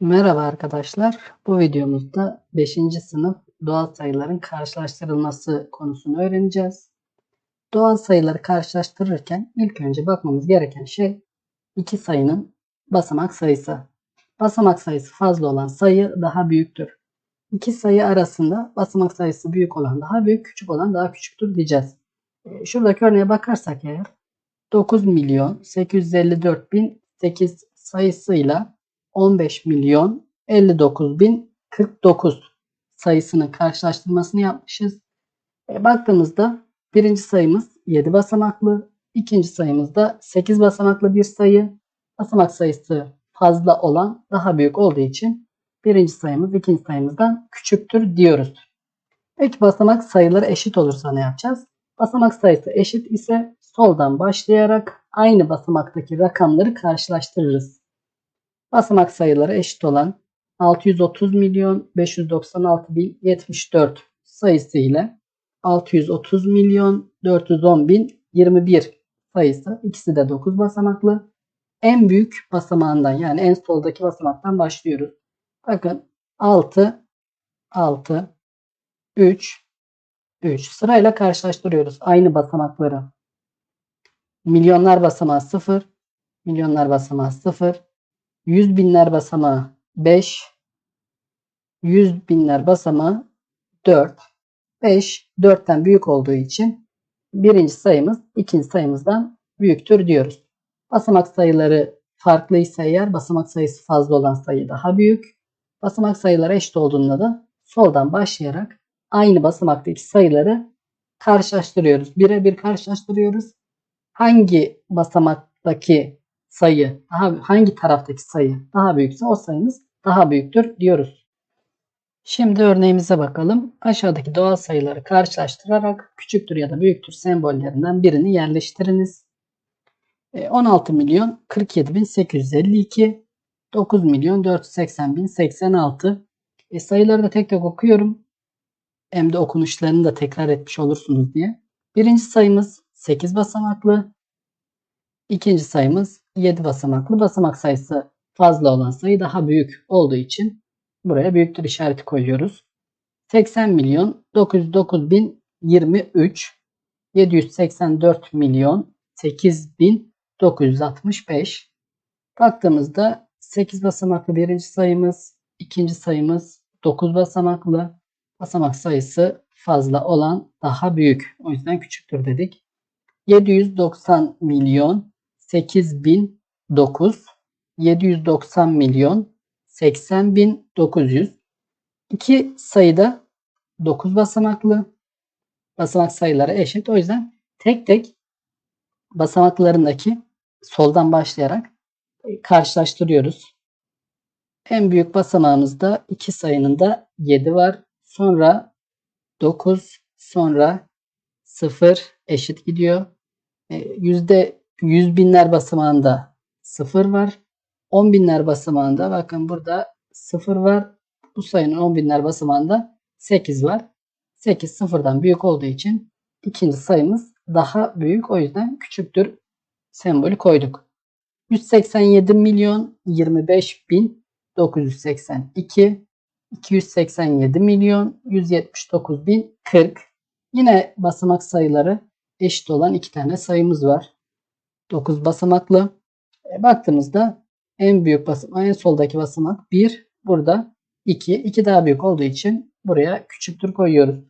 Merhaba arkadaşlar. Bu videomuzda 5. sınıf doğal sayıların karşılaştırılması konusunu öğreneceğiz. Doğal sayıları karşılaştırırken ilk önce bakmamız gereken şey iki sayının basamak sayısı. Basamak sayısı fazla olan sayı daha büyüktür. İki sayı arasında basamak sayısı büyük olan daha büyük, küçük olan daha küçüktür diyeceğiz. Ee, Şuradaki örneğe bakarsak eğer 9 milyon 854 bin 8 sayısıyla 15 milyon 59 bin 49 sayısının karşılaştırmasını yapmışız. E, baktığımızda birinci sayımız 7 basamaklı, ikinci sayımız da 8 basamaklı bir sayı. Basamak sayısı fazla olan daha büyük olduğu için birinci sayımız ikinci sayımızdan küçüktür diyoruz. Peki basamak sayıları eşit olursa ne yapacağız? Basamak sayısı eşit ise soldan başlayarak aynı basamaktaki rakamları karşılaştırırız. Basamak sayıları eşit olan 630 milyon 596 bin 74 sayısı ile 630 milyon 410 bin 21 sayısı ikisi de 9 basamaklı. En büyük basamağından yani en soldaki basamaktan başlıyoruz. Bakın 6 6 3 3 sırayla karşılaştırıyoruz aynı basamakları. Milyonlar basamağı 0, milyonlar basamağı 0, yüz binler basamağı 5, yüz binler basamağı 4. 5 4'ten büyük olduğu için birinci sayımız ikinci sayımızdan büyüktür diyoruz. Basamak sayıları farklıysa eğer basamak sayısı fazla olan sayı daha büyük. Basamak sayıları eşit olduğunda da soldan başlayarak aynı basamaktaki sayıları karşılaştırıyoruz. Birebir karşılaştırıyoruz. Hangi basamaktaki sayı, daha, hangi taraftaki sayı daha büyükse o sayımız daha büyüktür diyoruz. Şimdi örneğimize bakalım. Aşağıdaki doğal sayıları karşılaştırarak küçüktür ya da büyüktür sembollerinden birini yerleştiriniz. 16 milyon 47 bin 852 9 milyon 480 bin 86 e, sayıları da tek tek okuyorum. Hem de okunuşlarını da tekrar etmiş olursunuz diye. Birinci sayımız 8 basamaklı. İkinci sayımız 7 basamaklı. Basamak sayısı fazla olan sayı daha büyük olduğu için buraya büyüktür işareti koyuyoruz. 80 milyon 909 bin 23 784 milyon 8 bin 965 baktığımızda 8 basamaklı birinci sayımız ikinci sayımız 9 basamaklı basamak sayısı fazla olan daha büyük. O yüzden küçüktür dedik. 790 milyon 8009 790 milyon 80 bin 900 İki sayıda 9 basamaklı basamak sayıları eşit. O yüzden tek tek basamaklarındaki soldan başlayarak karşılaştırıyoruz. En büyük basamağımızda iki sayının da 7 var. Sonra 9 sonra 0 eşit gidiyor. Yüzde yüz binler basamağında 0 var. 10 binler basamağında bakın burada 0 var. Bu sayının 10 binler basamağında 8 var. 8 sıfırdan büyük olduğu için ikinci sayımız daha büyük. O yüzden küçüktür sembolü koyduk. 187 milyon 25 bin 982 287 milyon 179 bin 40 Yine basamak sayıları eşit olan iki tane sayımız var. 9 basamaklı. E, baktığımızda en büyük basamak, en soldaki basamak 1. Burada 2. 2 daha büyük olduğu için buraya küçüktür koyuyoruz.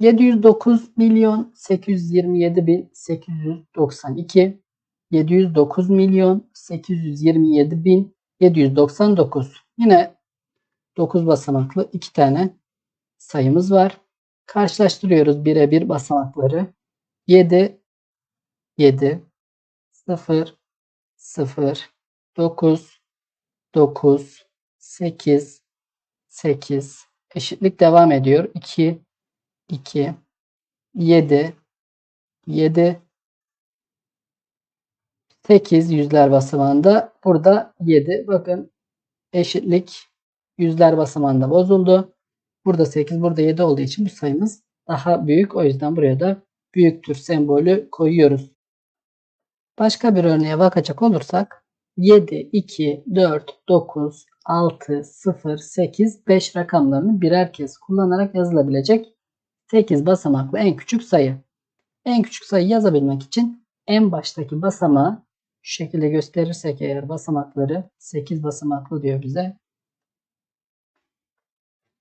709 milyon 827 bin 892 709 milyon 827 bin 799 yine 9 basamaklı iki tane sayımız var. Karşılaştırıyoruz birebir basamakları. 7 7 0 0 9 9 8 8 eşitlik devam ediyor. 2 2 7 7 8 yüzler basamağında burada 7 bakın eşitlik yüzler basamağında bozuldu. Burada 8 burada 7 olduğu için bu sayımız daha büyük. O yüzden buraya da büyüktür sembolü koyuyoruz. Başka bir örneğe bakacak olursak 7, 2, 4, 9, 6, 0, 8, 5 rakamlarını birer kez kullanarak yazılabilecek 8 basamaklı en küçük sayı. En küçük sayı yazabilmek için en baştaki basamağı şu şekilde gösterirsek eğer basamakları 8 basamaklı diyor bize.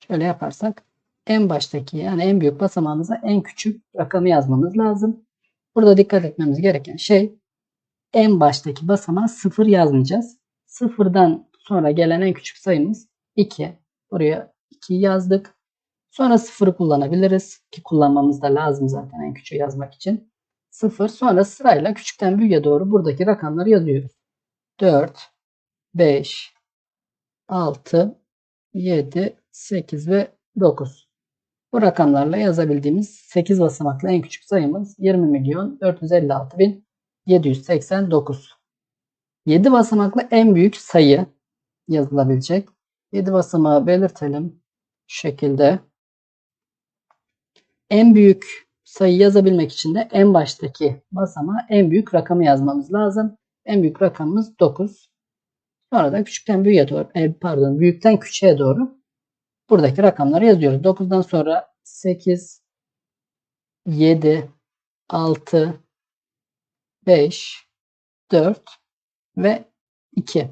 Şöyle yaparsak en baştaki yani en büyük basamağımıza en küçük rakamı yazmamız lazım. Burada dikkat etmemiz gereken şey en baştaki basamağa 0 yazmayacağız. Sıfırdan sonra gelen en küçük sayımız 2. Buraya 2'yi yazdık. Sonra 0'ı kullanabiliriz ki kullanmamız da lazım zaten en küçüğü yazmak için. 0 sonra sırayla küçükten büyüğe doğru buradaki rakamları yazıyoruz. 4, 5, 6, 7, 8 ve 9. Bu rakamlarla yazabildiğimiz 8 basamaklı en küçük sayımız 20 milyon 456 bin 789. 7 basamaklı en büyük sayı yazılabilecek. 7 basamağı belirtelim. Şu şekilde. En büyük sayı yazabilmek için de en baştaki basamağa en büyük rakamı yazmamız lazım. En büyük rakamımız 9. Sonra da küçükten büyüğe doğru, e, pardon büyükten küçüğe doğru buradaki rakamları yazıyoruz. 9'dan sonra 8, 7, 6, 5, 4 ve 2.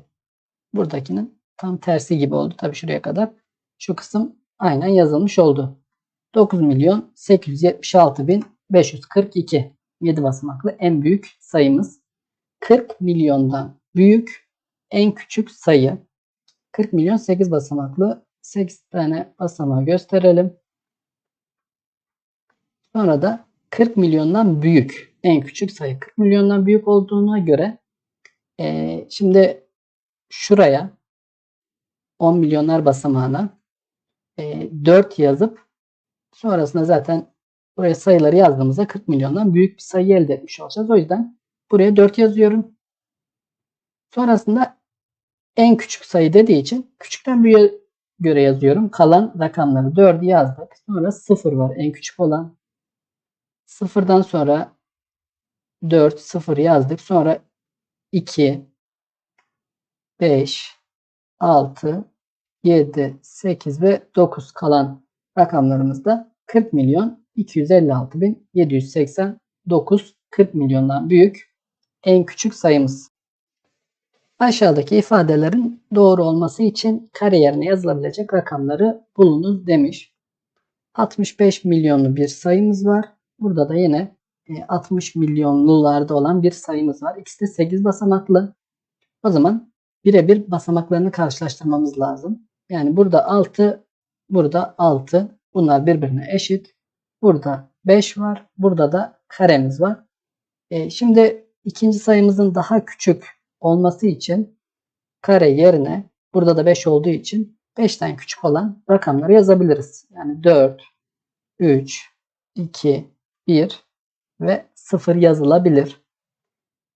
Buradakinin tam tersi gibi oldu. Tabi şuraya kadar. Şu kısım aynen yazılmış oldu. 9 milyon 876 bin 542 7 basamaklı en büyük sayımız. 40 milyondan büyük en küçük sayı. 40 milyon 8 basamaklı 8 tane basamağı gösterelim. Sonra da 40 milyondan büyük en küçük sayı. 40 milyondan büyük olduğuna göre e, şimdi şuraya 10 milyonlar basamağına e, 4 yazıp sonrasında zaten buraya sayıları yazdığımızda 40 milyondan büyük bir sayı elde etmiş olacağız. O yüzden buraya 4 yazıyorum. Sonrasında en küçük sayı dediği için küçükten büyüğe göre yazıyorum. Kalan rakamları 4'ü yazdık. Sonra 0 var en küçük olan. 0'dan sonra 4, 0 yazdık. Sonra 2, 5, 6, 7, 8 ve 9 kalan rakamlarımızda 40 milyon 256 bin 789 40 milyondan büyük en küçük sayımız. Aşağıdaki ifadelerin doğru olması için kare yerine yazılabilecek rakamları bulunuz demiş. 65 milyonlu bir sayımız var. Burada da yine 60 e, milyonlularda olan bir sayımız var. İkisi de 8 basamaklı. O zaman birebir basamaklarını karşılaştırmamız lazım. Yani burada 6, burada 6. Bunlar birbirine eşit. Burada 5 var. Burada da karemiz var. E, şimdi ikinci sayımızın daha küçük olması için kare yerine burada da 5 olduğu için 5'ten küçük olan rakamları yazabiliriz. Yani 4, 3, 2, 1 ve 0 yazılabilir.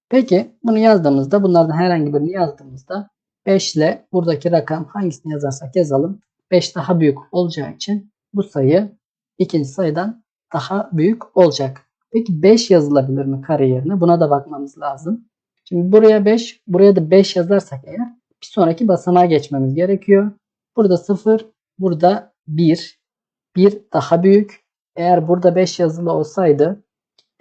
Peki bunu yazdığımızda bunlardan herhangi birini yazdığımızda 5 ile buradaki rakam hangisini yazarsak yazalım 5 daha büyük olacağı için bu sayı ikinci sayıdan daha büyük olacak. Peki 5 yazılabilir mi kare yerine? Buna da bakmamız lazım. Şimdi buraya 5, buraya da 5 yazarsak eğer bir sonraki basamağa geçmemiz gerekiyor. Burada 0, burada 1. 1 daha büyük. Eğer burada 5 yazılı olsaydı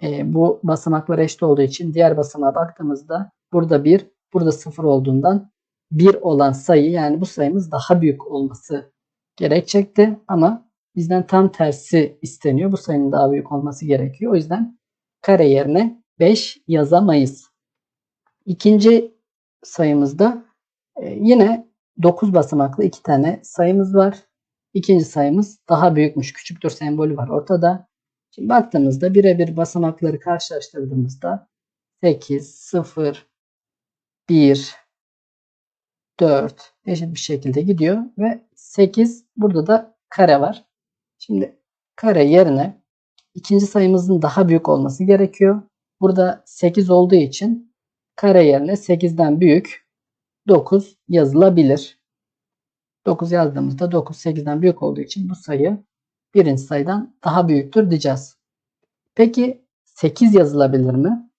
e, bu basamaklar eşit olduğu için diğer basamağa baktığımızda burada 1, burada 0 olduğundan 1 olan sayı yani bu sayımız daha büyük olması gerekecekti ama bizden tam tersi isteniyor. Bu sayının daha büyük olması gerekiyor. O yüzden kare yerine 5 yazamayız. İkinci sayımızda e, yine 9 basamaklı iki tane sayımız var. İkinci sayımız daha büyükmüş. Küçüktür sembolü var ortada. Şimdi baktığımızda birebir basamakları karşılaştırdığımızda 8, 0, 1, 4 eşit bir şekilde gidiyor ve 8 burada da kare var. Şimdi kare yerine ikinci sayımızın daha büyük olması gerekiyor. Burada 8 olduğu için kare yerine 8'den büyük 9 yazılabilir. 9 yazdığımızda 9 8'den büyük olduğu için bu sayı birinci sayıdan daha büyüktür diyeceğiz. Peki 8 yazılabilir mi?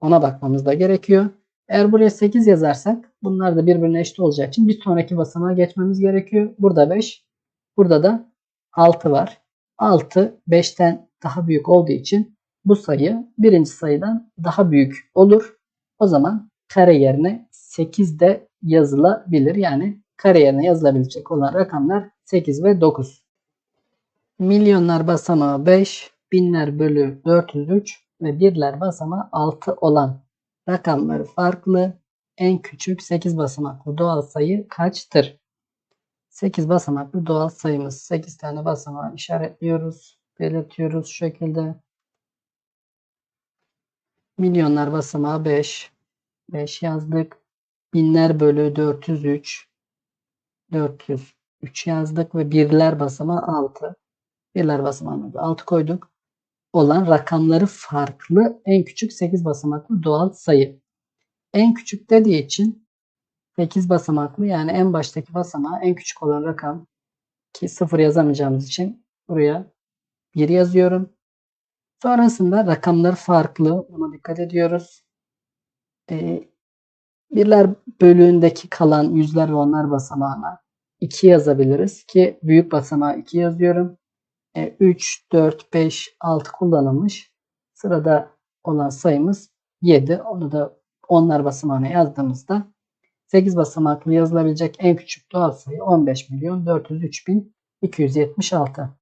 Ona bakmamız da gerekiyor. Eğer buraya 8 yazarsak bunlar da birbirine eşit olacağı için bir sonraki basamağa geçmemiz gerekiyor. Burada 5. Burada da 6 var. 6 5'ten daha büyük olduğu için bu sayı birinci sayıdan daha büyük olur. O zaman kare yerine 8 de yazılabilir. Yani kare yerine yazılabilecek olan rakamlar 8 ve 9. Milyonlar basamağı 5, binler bölü 403 ve birler basamağı 6 olan rakamları farklı. En küçük 8 basamaklı doğal sayı kaçtır? 8 basamaklı doğal sayımız. 8 tane basamağı işaretliyoruz. Belirtiyoruz şu şekilde. Milyonlar basamağı 5. 5 yazdık. Binler bölü 403. 403 yazdık ve birler basamağı 6. Birler basamağına da 6 koyduk. Olan rakamları farklı en küçük 8 basamaklı doğal sayı. En küçük dediği için 8 basamaklı yani en baştaki basamağı en küçük olan rakam ki 0 yazamayacağımız için buraya 1 yazıyorum. Sonrasında rakamlar farklı. Buna dikkat ediyoruz. Ee, birler bölüğündeki kalan yüzler ve onlar basamağına 2 yazabiliriz ki büyük basamağı 2 yazıyorum. E, 3, 4, 5, 6 kullanılmış. Sırada olan sayımız 7. Onu da onlar basamağına yazdığımızda 8 basamaklı yazılabilecek en küçük doğal sayı 15 milyon 403 bin 276.